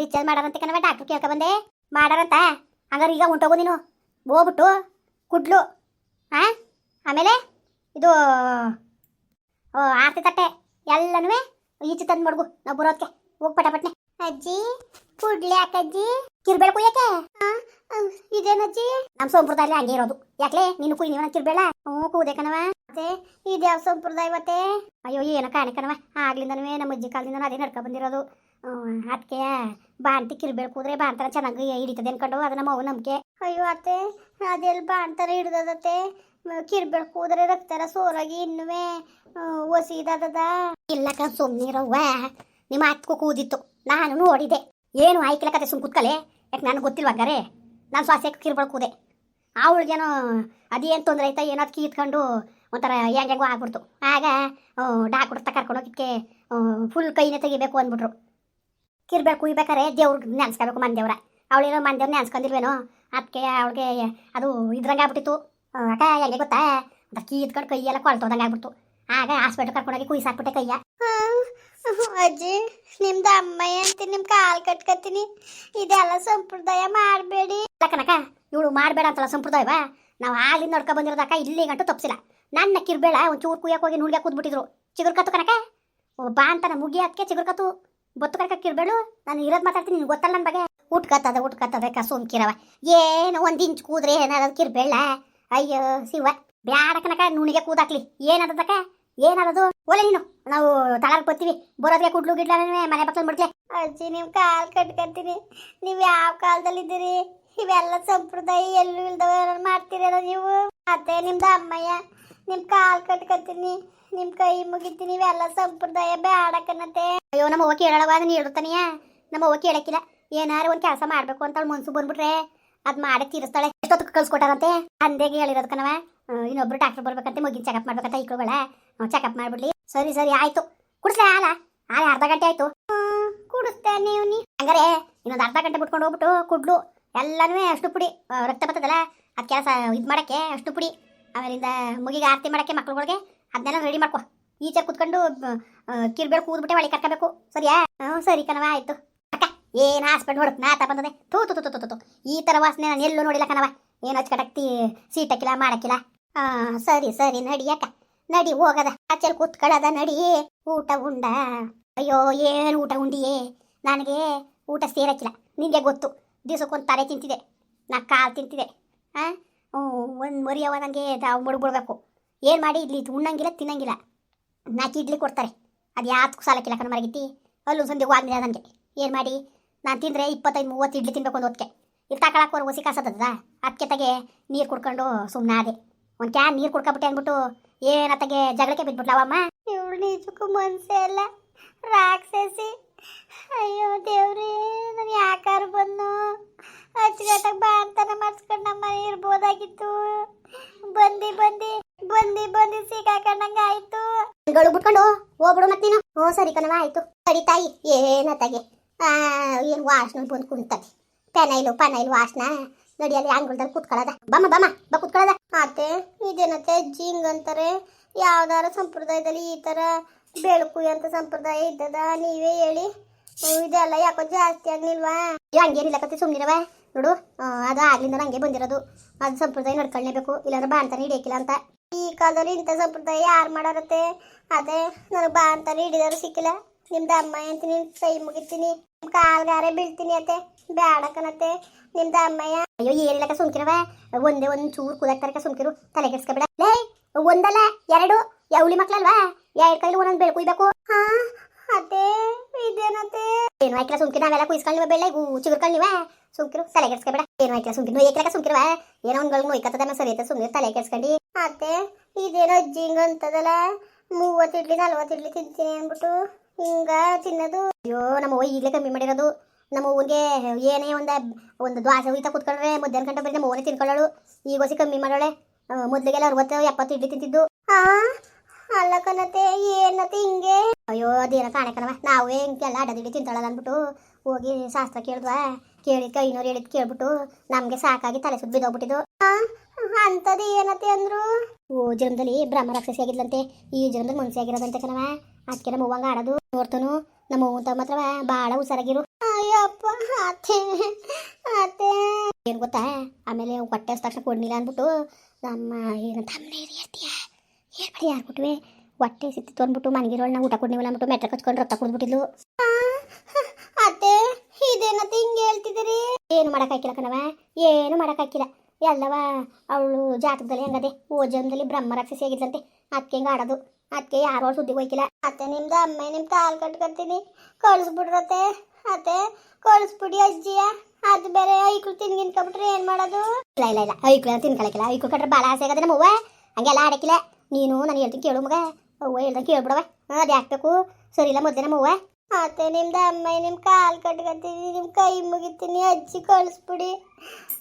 Discharge ಮಾಡಾರಂತೆ ಕಣವ doctor ಕೇಳ್ಕೊ ಬಂದೆ. ಮಾಡಾರಂತ? ಹಂಗಾರೆ ಈಗ ಉಂಟೋಗು ನೀನು. ಹೋಗ್ಬಿಟ್ಟು ಕುಡ್ಲು. ಆ? ಆಮೇಲೆ ಇದು ಓ ಆರ್ತಿ ತಟ್ಟೆ. ಎಲ್ಲನೂ ಈಚೆ ತಂದು ಮಡ್ಗು. ನಾವು ಬರೋದಕ್ಕೆ ಹೋಗ್ ಪಟಪಟ್ನೆ. ಅಜ್ಜಿ, ಕುಡ್ಲಿ ಯಾಕಜ್ಜಿ ಕಿರ್ಬೇಳ ಕುಯ್ಯಕ್ಕೆ? ಇದೇನಜ್ಜಿ ನಮ್ಮ ಸಂಪ್ರದಾಯ ಹಂಗೆ ಇರೋದು. ಯಾಕ್ಲೆ? ನೀನು ಕುಯ್ ನೀವನ ಕಿರ್ಬೇಳ? ಹ್ಞೂ, ಕೂದೆ ಕಣವ ಮತ್ತೆ ಇದ್ಯಾವ ಸಂಪ್ರದಾಯ ಮತ್ತೆ ಅಯ್ಯೋ, ಏನೋ ಕಾಣೆ ಕಣವ ಆಗ್ಲಿಂದನೂ ನಮ್ಮ ಅಜ್ಜಿ ಕಾಲದಿಂದ ಅದೇ ನಡ್ಕೊ ಬಂದಿರೋದು. ಅದಕ್ಕೆ ಬಾಣ್ತಿ ಕಿರ್ಬೇಕು ಕೂದ್ರೆ ಬಾಣ್ತರ ಚೆನ್ನಾಗಿ ಹಿಡಿತದೆ ಅನ್ಕೊಂಡು ಅದು ನಮ್ಮ ಅವು ನಂಬಿಕೆ. ಅಯ್ಯೋ ಅತ್ತೆ ಅದೆಲ್ಲ ಬಾಣ್ತರ ಹಿಡ್ದದತ್ತೆ. ಕಿರ್ಬೇಕು ಕೂದ್ರೆ ರಕ್ತರ ಸೋರಾಗಿ ಇನ್ನುವೆ ಒಸಿದದ ಇಲ್ಲ ಕಣ್ ಸುಮ್ಮನಿರವ್ವ ನಿಮ್ಮ ಅತ್ಕು ಕೂದಿತ್ತು. ನಾನು ನೋಡಿದೆ. ಏನು ಆಯ್ಕಿಲ್ಲ ಕತೆ ಸುಮ್ ಕುತ್ಕಲೆ? ಯಾಕೆ ನನಗೆ ಗೊತ್ತಿಲ್ವಾಗಾರೆ ನಾನು ಸ್ವಾಸ್ಯಕ್ಕೆ ಕಿರ್ಬಳ್ ಕೂದೆ ಅವಳಿಗೇನೋ ಅದೇನು ತೊಂದರೆ ಆಯ್ತಾ ಏನೋ ಅದಕ್ಕೆ ಕೀತ್ಕೊಂಡು ಒಂಥರ ಹೆಂಗೆ ಹೆಂಗೋ ಆಗ್ಬಿಡ್ತು. ಆಗ ಡಾಕ್ಟ್ರ್ ಕರ್ಕೊಂಡು ಹೋಗಿದ್ಕೆ ಫುಲ್ ಕೈನೇ ತೆಗಿಬೇಕು ಅಂದ್ಬಿಟ್ರು. ಕಿರ್ಬೇಳ ಕುಯ್ಬೇಕಾರೆ ದೇವ್ರಿಗೆ ನೆನ್ಸ್ಕೋಬೇಕು ಮಂದೇವ್ರ ಅವಳೇನೋ ಮಂದೇವ್ರ ನೆನ್ಸ್ಕೊಂಡಿಲ್ವೇನೋ ಅದಕ್ಕೆ ಅವಳಿಗೆ ಅದು ಇದ್ರಂಗೆ ಆಗ್ಬಿಟ್ಟಿತ್ತು. ಅಕ್ಕ ಹೆಂಗೆ ಗೊತ್ತಾ? ಅಂತ ಕೈ ಕೈಯೆಲ್ಲ ಕೊಳ್ತೋದಂಗೆ ಆಗ್ಬಿಡ್ತು. ಆಗ ಹಾಸ್ಪಿಟ್ಲ್ ಕರ್ಕೊಂಡೋಗಿ ಕುಯ್ಸಾಕ್ಬಿಟ್ಟೆ ಕೈಯ. ಅಜ್ಜಿ ನಿಮ್ದು ಅಮ್ಮಯ್ಯ ಅಂತ ನಿಮ್ ಕಾಲ್ ಕಟ್ಕೊತೀನಿ ಇದೆಲ್ಲ ಸಂಪ್ರದಾಯ ಮಾಡಬೇಡಿ. ಕನಕ ಇವಳು ಮಾಡಬೇಡ ಅಂತಲ್ಲ ಸಂಪ್ರದಾಯವ? ನಾವು ಹಾಲಿಂದ ನೋಡ್ಕೊ ಬಂದಿರೋದಕ್ಕ ಇಲ್ಲಿ ಗಂಟು ತಪ್ಪಿಸಿಲ್ಲ ನನ್ನ ಕಿರ್ಬೇಳ ಒಂಚೂರು ಕುಯ್ಯಕ್ಕೆ ಹೋಗಿ ನುಡ್ಗೆ ಕೂತ್ಬಿಟ್ಟಿದ್ರು. ಚಿಗುರ್ಕತ್ತು ಕನಕ ಓ ಬಾ ಅಂತ ಮುಗಿ ಅದಕ್ಕೆ ಚಿಗುರ್ಕತ್ತು ಬೊತ್ತು ಕರ್ಕಿರ್ಬೇಡು ನಾನು ಇರೋದು ಮಾತಾಡ್ತೀನಿ, ನಿನ್ಗೆ ಗೊತ್ತಲ್ಲ ನನ್ನ ಬಗ್ಗೆ. ಉಟ್ಕತ್ತದ ಉಟ್ಕತ್ತದ ಕಸು ಕಿರವ. ಏನು ಒಂದು ಇಂಚು ಕೂದ್ರೆ ಏನಾದ್ರು ಕಿರ್ಬೇಡ. ಅಯ್ಯೋ ಶಿವ ಬ್ಯಾಡ ಕನಕ ನುಣಿಗೆ ಕೂದಾಕ್ಲಿ. ಏನದಕ್ಕ ಏನಾದದು? ಓಲೆ ನೀನು. ನಾವು ತಳಗ್ ಬರ್ತೀವಿ ಬರೋದ್ಗೆ ಕುಡ್ಲು ಗಿಡ್ಲ ಮನೆ ಪಕ್ಕದಲ್ಲಿ ಬಿಡ್ಲೆ ಅಜ್ಜಿ ನಿಮ್ ಕಾಲ್ ಕಟ್ಕೊಂತೀನಿ ನೀವು ಯಾವ ಕಾಲದಲ್ಲಿ ಇದ್ದೀರಿ ಇವೆಲ್ಲ ಸಂಪ್ರದಾಯ ಎಲ್ಲೂ ಇಲ್ದವ ಮಾಡ್ತೀರಲ್ಲ ನೀವು? ಮತ್ತೆ ನಿಮ್ದು ಅಮ್ಮಯ್ಯ, ನಿಮ್ ಕಾಲ್ ಕಟ್ಕೊಂತೀನಿ ನಿಮ್ ಕೈ ಮುಗಿತೀನಿ ಇವೆಲ್ಲ ಸಂಪ್ರದಾಯ ಬೇಡಕನತೆ ಅಯ್ಯೋ, ನಮ್ಮ ಅವ್ವ ಕೇಳಳವ ಅದನ್ನ ಇಡ್ತಾನೆಯ ನಮ್ಮ ಅವ್ವ ಕೇಳಕ್ಕಿಲ್ಲ. ಏನಾರು ಕೆಲಸ ಮಾಡ್ಬೇಕು ಅಂತ ಮನ್ಸು ಬಂದ್ಬಿಟ್ರೆ ಅದ್ ಮಾಡಿ ತೀರಿಸ್ತಾಳೆ. ಎಷ್ಟೊತ್ತು ಕಳ್ಸ್ಕೊಟ್ಟಾರಂತೆ? ಅಂದೇಗೆ ಹೇಳಿರೋದು ಕಣವ ಇನ್ನೊಬ್ರು ಡಾಕ್ಟರ್ ಬರ್ಬೇಕಂತೆ ಮುಗಿ ಚೆಕಪ್ ಮಾಡ್ಬೇಕಂತ ಇಟ್ಕೊಬೇಡ ಚೆಕಪ್ ಮಾಡ್ಬಿಡ್ಲಿ. ಸರಿ ಸರಿ, ಆಯ್ತು. ಕುಡಿಸ್ಲಾ ಹಾಲ? ಹಾಲೆ ಅರ್ಧ ಗಂಟೆ ಆಯ್ತು. ಕುಡಿಸ್ತೆ ನೀವು ನೀ ಹಂಗಾರೆ ಇನ್ನೊಂದು ಅರ್ಧ ಗಂಟೆ ಬಿಟ್ಕೊಂಡು ಹೋಗ್ಬಿಟ್ಟು ಕುಡ್ಲು. ಎಲ್ಲನೂ ಅಷ್ಟು ಪುಡಿ. ರಕ್ತ ಬರ್ತದಲ್ಲ, ಅದು ಕೆಲಸ ಇದು ಮಾಡಕ್ಕೆ ಅಷ್ಟು ಪುಡಿ. ಆಮೇಲಿಂದ ಮುಗಿಗೆ ಆರತಿ ಮಾಡಕ್ಕೆ ಮಕ್ಳುಗಳಿಗೆ ಅದನ್ನೆಲ್ಲ ರೆಡಿ ಮಾಡ್ಕೊ. ಈಚೆ ಕುತ್ಕೊಂಡು ಕಿರ್ಬೇಳು ಕೂದ್ಬಿಟ್ಟೆ ಒಳಗೆ ಕರ್ಕೋಬೇಕು ಸರಿಯಾ? ಹ್ಞೂ, ಸರಿ ಕಣವ ಆಯ್ತು. ಅಕ್ಕ, ಏನು ಹಾಸ್ಪಿಟ್ಲ್ ಹೊಡಕ್ ನಾ ಬಂದದೆ ತೂ ತು ತು ತು ತು ಈ ಥರ ವಾಸನೆ ನಾನು ಎಲ್ಲೂ ನೋಡಿಲ್ಲ ಕಣವ ಏನು ಹಚ್ಕಟಕ್ತಿ ಸೀಟ್ ಹಾಕಿಲ್ಲ, ಮಾಡಕ್ಕಿಲ್ಲ. ಹಾಂ ಸರಿ ಸರಿ, ನಡಿ ಅಕ್ಕ. ನಡಿ, ಹೋಗದ. ಆಚೆಲ್ ಕೂತ್ಕೊಳ್ಳದ ನಡಿ. ಊಟ ಉಂಡ. ಅಯ್ಯೋ, ಏನು ಊಟ ಉಂಡಿಯೇ? ನನಗೆ ಊಟ ಸೇರಕ್ಕಿಲ್ಲ. ನಿಂಗೆ ಗೊತ್ತು. ದಿವಸಕ್ಕೊಂದು ತಲೆ ತಿಂತಿದೆ. ನಾ ಕಾಲು ತಿಂತಿದೆ. ಹಾಂ ಒಂದು ಮರಿಯವ ನನಗೆ ಮಡ್ಬಿಡ್ಬೇಕು ಏನು ಮಾಡಿ ಇಡ್ಲಿ ಉಣ್ಣಂಗಿಲ್ಲ, ತಿನ್ನಂಗಿಲ್ಲ. ನಾಕಿ ಇಡ್ಲಿ ಕೊಡ್ತಾರೆ. ಅದು ಯಾತಕ್ಕೂ ಸಾಲಕ್ಕಿಲ್ಲ ಕಣ ಮರಗಿತ್ತಿ. ಅಲ್ಲೂ ಸಂದಿಗೂ ಆಗಲಿಲ್ಲ ನನಗೆ ಏನು ಮಾಡಿ? ನಾನು ತಿಂದರೆ ಇಪ್ಪತ್ತೈದು, ಮೂವತ್ತು ಇಡ್ಲಿ ತಿನ್ಬೇಕು ಒಂದು ಹೊತ್ತಿಗೆ ಇಲ್ಲಿ ತಗೊಳಕ್ಕೆ ಹೊಸಿ ಕಾಸತ್ತದ ಅದಕ್ಕೆ ತಗೆ ನೀರು ಕುಡ್ಕೊಂಡು ಸುಮ್ಮನೆ ಅದೇ ಒಂದು ಕ್ಯಾನ್ ನೀರು ಕುಡ್ಕೊಬಿಟ್ಟೆ ಅಂದ್ಬಿಟ್ಟು ಏನತ್ತಗೆ ಜಗಳಕ್ಕೆ ಬಿದ್ಬಿಟ್ಲವಮ್ಮ ಇವಳು ನಿಜಕ್ಕೂ ಮನಸ್ಸೇ ಇಲ್ಲ. ರಾಕ್ಷಸಿ. ಅಯ್ಯೋ ದೇವ್ರಿ, ನಾನು ಯಾಕಾರು ಬಂದು ಅಚ್ಚುಕಟ್ಟಾಗ ಬಾ ಅಂತಾನೆ ಮಾಡಿಸ್ಕೊಂಡು ನಮ್ಮ ಮನೆ ಇರ್ಬೋದಾಗಿತ್ತು ಬಂದಿ ಬಂದಿ ಬಂದಿ ಬಂದಿ ಸಿಕ್ಕಾಕೊಂಡಂಗೆ ಆಯ್ತು ಗಳು ಬಿಟ್ಕೊಂಡು ಹೋಗ್ಬಿಡು ಮತ್ತೆ ನೀನು. ಹ್ಞೂ ಸರಿ ಕಣವ ಆಯ್ತು. ಸರಿ ತಾಯಿ ಏನತ್ತಾಗೆ ಏನು ವಾಸನೆ ಬಂದು ಕುಂತದೆ ಪೆನೈಲು ಪನೈಲು ವಾಸನ? ನಡಿಯಲ್ಲಿ ಆಂಗುಳ್ದಲ್ಲಿ ಕುತ್ಕೊಳ್ಳೋದ. ಬಮ್ಮ ಬಮ್ಮ, ಬಾ ಕುತ್ಕೊಳ್ಳೋದ. ಅತ್ತೆ ಇದೇನತ್ತೆ, ಜಿಂಗ್ ಅಂತಾರೆ. ಯಾವ್ದಾರ ಸಂಪ್ರದಾಯದಲ್ಲಿ ಈ ಥರ ಬೆಳಕು ಅಂತ ಸಂಪ್ರದಾಯ ಇದ್ದದ, ನೀವೇ ಹೇಳಿ. ಇದೆಲ್ಲ ಯಾಕೋ ಜಾಸ್ತಿ ಆಗ್ಲಿಲ್ವಾ? ಹಂಗೇನಿಲ್ಲ ಕತೆ ಸುಮ್ಮನಿರವ ನೋಡು ಅದು ಆಗ್ಲಿಂದ ಹಂಗೆ ಬಂದಿರೋದು. ಅದು ಸಂಪ್ರದಾಯ ನಡ್ಕೊಳ್ಳೇಬೇಕು ಇಲ್ಲಾಂದ್ರೆ ಬಾ ಅಂತಾನೆ ಹಿಡಿಯಕ್ಕಿಲ್ಲ ಅಂತ. ಈ ಕಾಲದಲ್ಲಿ ಇಂಥ ಸಂಪ್ರದಾಯ ಯಾರು ಮಾಡಾರತ್ತೆ? ಅದೇ ನನಗೆ ಬಾ ಅಂತ ಹಿಡಿದಾರು ಸಿಕ್ಕಿಲ್ಲ. ನಿಮ್ದು ಅಮ್ಮ ಅಂತೀನಿ ಕೈ ಮುಗಿತೀನಿ ಕಾಲ್ಗಾರೆ ಬೀಳ್ತೀನಿ ಅತ್ತೆ. ಬ್ಯಾಡಕನತೆ ನಿಮ್ದು ಅಮ್ಮಯ್ಯ ಅಯ್ಯೋ ಏನಿಲ್ಲಕ ಸುಮ್ಕಿರವ? ಒಂದೇ ಒಂದು ಚೂರು ಕುದಾಕ್ತಾರಕ ಸುಮ್ಕಿರು. ತಲೆ ಕೆಡ್ಸ್ಕೊಬೇಡ. ಲೇ ಒಂದಲ್ಲ ಎರಡು. ಯೌಳಿ ಮಕ್ಳಲ್ವಾ? ಎರಡು ಕೈಲಿ ಒಂದೊಂದು ಬೆಳೆ ಕುಯ್ಬೇಕು ಹಾ ಅದೇ ಇದೇನತ್ತೆ? ಏನು ಆಯ್ಕಿಲ್ಲ ಸುಮ್ಕಿ ನಾವೆಲ್ಲ ಕುಯ್ಸ್ಕೊಳ್ಳಿವ ಬೆಳೆ ಚಿಗುರ್ಕೊಳ್ಳಿವ ಸುಮ್ಕಿರು, ತಲೆ ಕೆಡ್ಸ್ಕೊಬೇಡ, ಏನು ಆಯ್ಕಿಲ್ಲ ಸುಮ್ಕಿರು ನೋಯ್ಕಿಲ್ಲ ಸುಮ್ಕಿರುವ ಏನೋ ಒಂದು ಗಳು ನೋಯ್ಕತ್ತದ ಸರಿ ಐತೆ ಸುಮ್ಮನೆ ತಲೆ ಕೆಡ್ಸ್ಕೊಂಡು. ಅತ್ತೆ, ಇದೇನೋ ಅಜ್ಜಿ ಹಿಂಗ ಅಂತದಲ್ಲ, ಮೂವತ್ತು ಇಡ್ಲಿ, ನಲ್ವತ್ತು ಇಡ್ಲಿ ತಿಂತೀನಿ ಅಂದ್ಬಿಟ್ಟು ಹಿಂಗ ತಿನ್ನೋದು. ಅಯ್ಯೋ, ನಮ್ಮ ಅವ್ವ ಈಗಲೇ ಕಮ್ಮಿ ಮಾಡಿರೋದು. ನಮ್ಮ ಅವ್ವಗೆ ಏನೇ ಒಂದು ಒಂದು ದ್ವಾಸೆ ಉಯ್ತಾ ಕುತ್ಕೊಂಡ್ರೆ ಮಧ್ಯಾಹ್ನ ಗಂಟೆ ಬರೀ ನಮ್ಮ ಅವನೇ ತಿನ್ಕೊಳ್ಳೋಳು. ಈಗ ಹೊಸಿ ಕಮ್ಮಿ ಮಾಡೋಳೆ. ಮೊದ್ಲಿಗೆಲ್ಲ ಅರವತ್ತು, ಎಪ್ಪತ್ತು ಇಡ್ಲಿ ತಿಂತಿದ್ದು. ಆ, ಅಲ್ಲ ಕನತೆ ಏನತ್ತೆ ಹಿಂಗೆ? ಅಯ್ಯೋ, ಅದೇನ ಕಾಣೆ ಕಣವ ನಾವೇ ಹಿಂಗೆಲ್ಲ ಅಡದಿಡಿ ತಿಂತಾಳಲ್ಲ ಅಂದ್ಬಿಟ್ಟು ಹೋಗಿ ಶಾಸ್ತ್ರ ಕೇಳಿದ್ವಾ. ಕೇಳಿ ಇನ್ನೂರು ಹೇಳಿದ್ ಕೇಳ್ಬಿಟ್ಟು ನಮ್ಗೆ ಸಾಕಾಗಿ ತಲೆ ಸುತ್ತ ಬಿದ್ದೋಗ್ಬಿಟ್ಟಿದ್ದು. ಅಂತದ್ದು ಏನತ್ತೆ ಅಂದ್ರು? ಓ, ಜನ್ಮದಲ್ಲಿ ಬ್ರಹ್ಮ ರಾಕ್ಷಸಿ ಆಗಿದ್ಲಂತೆ. ಈ ಜನ್ಮದಲ್ಲಿ ಮನ್ಸಿ ಆಗಿರೋದಂತೆ ಕಣವ ಅದಕ್ಕೆ ನಮ್ಮ ಅವ್ವಂಗ ಆಡೋದು, ನೋಡ್ತಾನು. ನಮ್ಮ ಅವ್ವಂತ ಮಾತ್ರ ಭಾಳ ಹುಷಾರಾಗಿರು. ಅಯ್ಯಪ್ಪ, ಅತ್ತೆ ಅತ್ತೆ. ಏನು ಗೊತ್ತಾ? ಆಮೇಲೆ ಹೊಟ್ಟೆ ತಕ್ಷಣ ಕೊಡ್ಲಿಲ್ಲ ಅಂದ್ಬಿಟ್ಟು ನಮ್ಮ ಏನಂತ ಅಮ್ಮನೇ ಹೇಳ್ತೀಯ ಹೇಳ್ಬೇಡಿ ಯಾರು ಕೊಟ್ವೆ? ಹೊಟ್ಟೆ ಸಿಕ್ತಿತ್ತು ಅಂದ್ಬಿಟ್ಟು ನಾವು ಊಟ ಕೊಡ್ನಿವಲ್ಲ ಅಂದ್ಬಿಟ್ಟು ಮೆಟ್ರ ಕಚ್ಕೊಂಡು ರಕ್ತ ಕುಡ್ಬಿಟ್ಟಿದ್ಲು ಅತ್ತೆ ಹೇಳ್ತಿದ್ದೀರಿ? ಏನು ಮಾಡೋಕ್ಕಾಗಿಲ್ಲ ಕಣವ ಏನು ಮಾಡೋಕ್ಕಾಗಿಲ್ಲ ಎಲ್ಲವ ಅವಳು ಜಾತಕದಲ್ಲಿ ಹೆಂಗದೆ ಓ ಜನ್ಮದಲ್ಲಿ ಬ್ರಹ್ಮ ರಾಕ್ಷಸಿ ಆಗಿದ್ಲಂತೆ. ಅದಕ್ಕೆ ಹಿಂಗೆ ಆಡೋದು? ಅದಕ್ಕೆ ಯಾರೋ ಸುದ್ದಿಗೆ ಹೋಯ್ಕಿಲ್ಲ. ಅತ್ತೆ, ನಿಮ್ದು ಅಮ್ಮ ನಿಮ್ಮ ಕಾಲು ಕಟ್ಕೊತೀನಿ. ಕಳಿಸ್ಬಿಡ್ರತ್ತೆ. ಅತ್ತೆ, ಕಳಿಸ್ಬಿಡಿ ಅಜ್ಜಿಯ. ಅದು ಬೇರೆ ಐಕ್ಳು ತಿನ್ಗಿನ್ಕೊಬಿಟ್ರೆ ಏನು ಮಾಡೋದು? ಇಲ್ಲ ಇಲ್ಲ ಇಲ್ಲ. ಐಕ್ಳು ತಿನ್ಕೊಳಕಿಲ್ಲ ಐಕ್ಳು ಕಟ್ರೆ ಭಾಳ ಆಸೆ ಆಗದೆ ನಮ್ಮವ್ವ. ಹಂಗೆಲ್ಲ ಆಡಕ್ಕಿಲ್ಲ. ನೀನು, ನಾನು ಹೇಳ್ತೀನಿ ಕೇಳು ಮಗ. ಅವ್ವ ಹೇಳ್ದಂಗೆ ಕೇಳ್ಬಿಡವ ಅದು ಯಾಕಬೇಕು ಸರಿ ಇಲ್ಲ ಮೊದಲೇ ನಮ್ಮವ್ವ. ಅತ್ತೆ ನಿಮ್ದ ಅಮ್ಮ ನಿಮ್ ಕಾಲು ಕಟ್ಕೊತೀನಿ ನಿಮ್ ಕೈ ಮುಗಿತೀನಿ ಅಜ್ಜಿ ಕಳಿಸ್ಬಿಡಿ.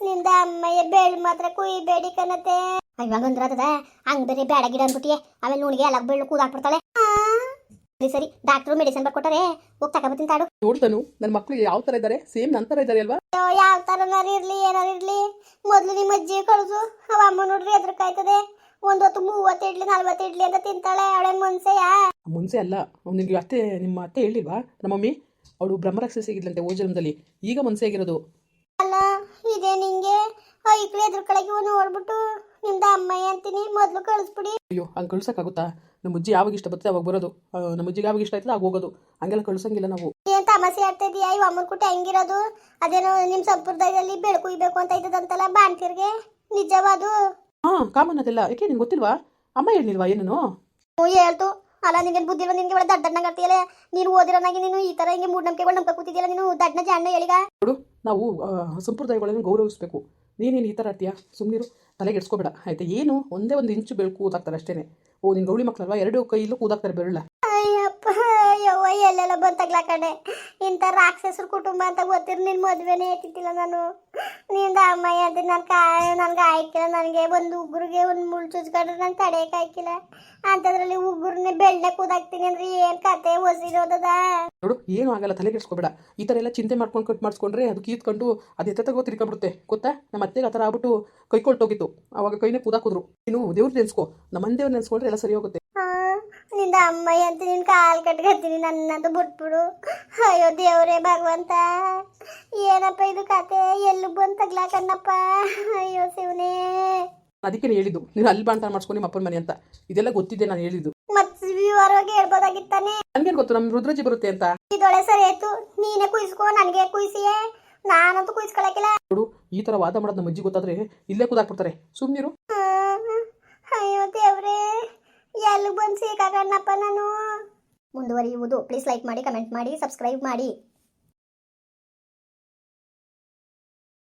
ನಿಮ್ದು ಅಮ್ಮಯ್ಯ ಬೆಳ್ ಮಾತ್ರ ಕುಯ್ಬೇಡಿ ಕಣತೆ ಇವಾಗ ಅಂದ್ರೆ ಅದ ಹಂಗ್ ಬೇರೆ ಬೇಡ ಗಿಡ ಅನ್ಬಿಟ್ಟಿ ಆಮೇಲೆ ನುಣಿಗೆ ಎಲ್ಲ ಬೆಳ್ಳು ಕೂದಾಕ್ಬಿಡ್ತಾಳೆ. ಸರಿ ಸರಿ ಡಾಕ್ಟ್ರು ಮೆಡಿಸಿನ್ ಬರ್ಕೊಟ್ಟಾರೆ ಹೋಗಿ ತಗೊಬತ್ತೀನಿ ತಾಡು ನೋಡ್ತಾನು ನನ್ನ ಮಕ್ಕಳು ಯಾವ ತರ ಇದ್ದಾರೆ ಸೇಮ್ ನನ್ನ ಥರ ಇದ್ದಾರೆ ಅಲ್ವಾ? ಯಾವ ಥರನಾರು ಇರ್ಲಿ ಏನಾರು ಇರ್ಲಿ. ಮೊದಲು ನಿಮ್ಮ ಅಜ್ಜಿ ಕಳ್ಸು. ಅವ ಅಮ್ಮ ನೋಡ್ರಿ ಎದ್ರಕಾಯ್ತದೆ ಒಂದ್ ಹೊತ್ತು ಮೂವತ್ತು ಇಡ್ಲಿ ನಲ್ವತ್ತು ಇಡ್ಲಿ ಅಂತ ತಿಂತಾಳೆ ಅವಳೆ ಮನ್ಸೆಯ? ಮುಂಚೆ ಅಲ್ಲ. ನಿನಗೆ ಅತ್ತೆ ನಿಮ್ಮ ಅತ್ತೆ ಹೇಳಿಲ್ವಾ? ನಮ್ಮ ಮಮ್ಮಿ ಅವಳು ಬ್ರಹ್ಮರಾಕ್ಷಸಿಗಿದ್ಲಂತೆ ಓ ಜನ್ಮದಲ್ಲಿ ಈಗ ಮನಸ್ಸೇ ಆಗಿರೋದು. ಅಲ್ಲ ಇದೇ ನಿಂಗೆ. ಐಕ್ಳು ಒಂದು ನೋಡ್ಬಿಟ್ಟು ನಿಮ್ದು ಅಮ್ಮಯ್ಯ ಅಂತೀನಿ. ಮೊದಲು ಕಳಿಸ್ಬಿಡಿ. ಅಯ್ಯೋ ಹಂಗೆ ಕಳ್ಸೋಕ್ಕಾಗುತ್ತಾ? ನಮ್ಮ ಅಜ್ಜಿ ಯಾವಾಗ ಇಷ್ಟ ಬರುತ್ತೆ ಅವಾಗ ಬರೋದು. ನಮ್ಮ ಅಜ್ಜಿಗೆ ಯಾವಾಗ ಇಷ್ಟ ಆಯ್ತಲ್ಲ ಆಗ ಹೋಗೋದು. ಹಂಗೆಲ್ಲ ಕಳ್ಸಂಗಿಲ್ಲ ನಾವು. ಏನ್ ತಮಾಸೆ ಆಗ್ತಾ ಇದೀಯಾ? ಇವ್ ಕುಟ್ಟಿ ಹೆಂಗಿರೋದು? ಅದೇನೋ ನಿಮ್ ಸಂಪ್ರದಾಯದಲ್ಲಿ ಬೆಳಕು ಇಬೇಕು ಅಂತ ಇದ್ದದಂತಲ್ಲ ಬಾಣ್ತಿರ್ಗೆ? ನಿಜವಾದು? ಹಾಂ ಕಾಮನ್ ಅದೆಲ್ಲ. ಯಾಕೆ ನಿಂಗೆ ಗೊತ್ತಿಲ್ವಾ? ಅಮ್ಮ ಹೇಳಿಲ್ವಾ ಏನೇನು? ಹ್ಞೂ ಹೇಳ್ತು. ಅಲ್ಲ ನಿನ್ಗೆ ಬುದ್ಧಿ ಇಲ್ವಾ ನಿನ್ಗೆ ಒಳ್ಳೆ ದಡ್ಡ ಆಗ್ತೀಯಲ್ಲ ನೀನು ಓದಿರೋನಾಗಿ ನೀನು ಈ ತರ ಹಿಂಗೆ ಮೂಢನಂಬಿಕೆಗಳು ನಂಬ್ಕ ಕೂತಿದ್ಯಲ್ಲ ನೀನು? ದಡ್ಡನ ಜಾಣ ಹೇಳಿಗ? ನೋಡು ನಾವು ಆ, ಸಂಪ್ರದಾಯಗಳನ್ನು ಗೌರವಿಸಬೇಕು. ನೀನೇನು ಈ ಥರ ಆಡ್ತೀಯಾ ಸುಮ್ಮನಿರು ತಲೆಗೆಡ್ಸ್ಕೊಬೇಡ ಆಯ್ತಾ? ಏನು? ಒಂದೇ ಒಂದು ಇಂಚು ಬೆಳಕು ಕೂದಾಕ್ತಾರೆ ಅಷ್ಟೇನೆ. ಓ ನಿನ್ನ ಗೌಳಿ ಮಕ್ಕಳಲ್ವಾ ಎರಡು ಕೈಯಲ್ಲೂ ಕೂದಾಕ್ತಾರೆ ಬೆರಳ. ಅಯ್ಯಪ್ಪ. ಯವ್ವ ಎಲ್ಲೆಲ್ಲ ಬಂತಾಗ್ಲ ಕಣೆ? ಇಂಥ ರಾಕ್ಷಸರ ಕುಟುಂಬ ಅಂತ ಗೊತ್ತಿರ ನಿನ್ ಮದ್ವೆನೆ ಎತ್ತಿತ್ತಿಲ್ಲ ನಾನು. ನಿಂದ ಅಮ್ಮಯ್ಯ ಅಂತ ನನ್ ಕಾ, ನನ್ಗೆ ಆಯ್ಕಿಲ್ಲ. ನನಗೆ ಒಂದು ಉಗ್ರಿಗೆ ಒಂದು ಮುಳ್ಳು ಚುಚ್ಕೊಂಡ್ರೆ ನಾನು ತಡೆಯಕ್ಕೆ ಆಯ್ಕಿಲ್ಲ. ಅಂಥದ್ರಲ್ಲಿ ಉಗ್ರನ್ನೇ ಬೆಳ್ಳೆ ಕೂದಾಕ್ತೀನಿ ಅಂದ್ರೆ ಏನ್ ಕತೆ ಹೊಸಿರೋದದ ನೋಡು, ಏನು ಆಗಲ್ಲ, ತಲೆ ಕೆಡ್ಸ್ಕೊಬೇಡ. ಈ ಥರ ಎಲ್ಲ ಚಿಂತೆ ಮಾಡ್ಕೊಂಡು ಕಟ್ ಮಾಡಿಸ್ಕೊಂಡ್ರೆ ಅದು ಕೀತ್ಕೊಂಡು ಅದು ಎತ್ತಗೋ ತಿರ್ಕೊಂಡ್ಬಿಡುತ್ತೆ ಗೊತ್ತಾ? ನಮ್ಮ ಅತ್ತೆಗೆ ಆ ಥರ ಆಗ್ಬಿಟ್ಟು ಕೈಕೊಳ್ತೋಗಿತ್ತು ಅವಾಗ ಕೈನೇ ಕೂದಾಕಿದ್ರು. ನೀನು ದೇವ್ರು ನೆನೆಸ್ಕೋ. ನಮ್ಮ ದೇವ್ರು ನೆನೆಸ್ಕೊಂಡ್ರೆ ಎಲ್ಲ ಸರಿ ಹೋಗುತ್ತೆ. ನಿಂದ ಅಮ್ಮಯ್ಯ ಅಂತ ನಿನ್ ಕಾಲ್ ಕಟ್ಕೊತೀನಿ ನನ್ನದು ಬಿಟ್ಬಿಡು. ಅಯ್ಯೋ ದೇವ್ರೇ ಭಗವಂತ ಏನಪ್ಪ ಇದು ಕತೆ? ಎಲ್ಲಿ ಬಂತಗ್ಲ ಕಣ್ಣಪ್ಪ? ಅಯ್ಯೋ ಶಿವನೇ. ಅದಕ್ಕೆ ನೀನು ಹೇಳಿದ್ದು ನೀನು ಅಲ್ಲಿ ಬಾಣ್ತಾನ ಮಾಡ್ಸ್ಕೊಂಡು ನಿಮ್ಮ ಅಪ್ಪನ ಮನೆ ಅಂತ. ಇದೆಲ್ಲ ಗೊತ್ತಿದೆ ನಾನು ಹೇಳಿದ್ದು. ಮತ್ತೆ ವಿವರವಾಗಿ ಹೇಳ್ಬೋದಾಗಿತ್ತಾನೆ ನನಗೇನು ಗೊತ್ತು ನಮ್ಮ ರುದ್ರಜಿ ಬರುತ್ತೆ ಅಂತ? ಇದೊಳೆ ಸರಿ ಆಯ್ತು. ನೀನೇ ಕುಯ್ಸ್ಕೊ ನನಗೆ ಕುಯ್ಸಿಯೇ. ನಾನಂತೂ ಕುಯ್ಸ್ಕೊಳಕಿಲ್ಲ ನೋಡು ಈ ಥರ ವಾದ ಮಾಡೋದು ನಮ್ಮ ಅಜ್ಜಿ ಗೊತ್ತಾದ್ರೆ ಇಲ್ಲೇ ಕೂದಾಕ್ಬಿಡ್ತಾರೆ. ಸುಮ್ಮನಿರು ಆ, ಅಯ್ಯೋ ದೇವ್ರೇ ಎಲ್ಲಿ ಬಂದು ಸಿಕ್ಕಾಗಣ್ಣಪ್ಪ ನಾನು ಮುಂದುವರಿಯುವುದು. ಪ್ಲೀಸ್ ಲೈಕ್ ಮಾಡಿ ಕಮೆಂಟ್ ಮಾಡಿ ಸಬ್ಸ್ಕ್ರೈಬ್ ಮಾಡಿ.